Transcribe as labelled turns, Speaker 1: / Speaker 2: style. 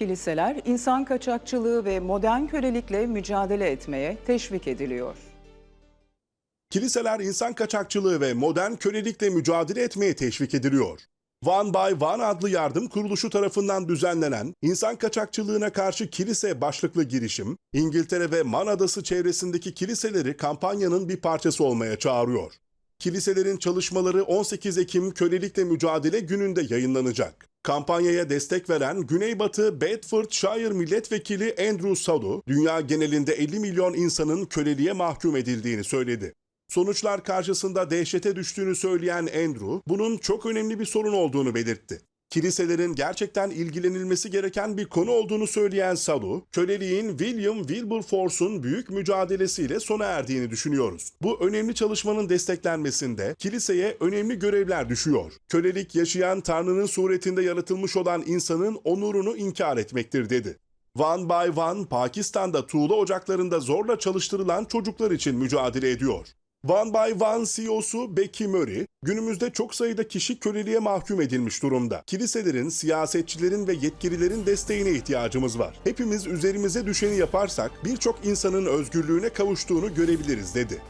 Speaker 1: Kiliseler insan kaçakçılığı ve modern kölelikle mücadele etmeye teşvik ediliyor.
Speaker 2: Kiliseler insan kaçakçılığı ve modern kölelikle mücadele etmeye teşvik ediliyor. One by One adlı yardım kuruluşu tarafından düzenlenen insan kaçakçılığına karşı kilise başlıklı girişim, İngiltere ve Man Adası çevresindeki kiliseleri kampanyanın bir parçası olmaya çağırıyor. Kiliselerin çalışmaları 18 Ekim Kölelikle Mücadele gününde yayınlanacak. Kampanyaya destek veren Güneybatı Bedfordshire Milletvekili Andrew Sadu, dünya genelinde 50 milyon insanın köleliğe mahkum edildiğini söyledi. Sonuçlar karşısında dehşete düştüğünü söyleyen Andrew, bunun çok önemli bir sorun olduğunu belirtti. Kiliselerin gerçekten ilgilenilmesi gereken bir konu olduğunu söyleyen Sadu, köleliğin William Wilberforce'un büyük mücadelesiyle sona erdiğini düşünüyoruz. Bu önemli çalışmanın desteklenmesinde kiliseye önemli görevler düşüyor. Kölelik yaşayan Tanrı'nın suretinde yaratılmış olan insanın onurunu inkar etmektir dedi. One by One, Pakistan'da tuğla ocaklarında zorla çalıştırılan çocuklar için mücadele ediyor. One by One CEO'su Becky Murray, günümüzde çok sayıda kişi köleliğe mahkum edilmiş durumda. Kiliselerin, siyasetçilerin ve yetkililerin desteğine ihtiyacımız var. Hepimiz üzerimize düşeni yaparsak birçok insanın özgürlüğüne kavuştuğunu görebiliriz dedi.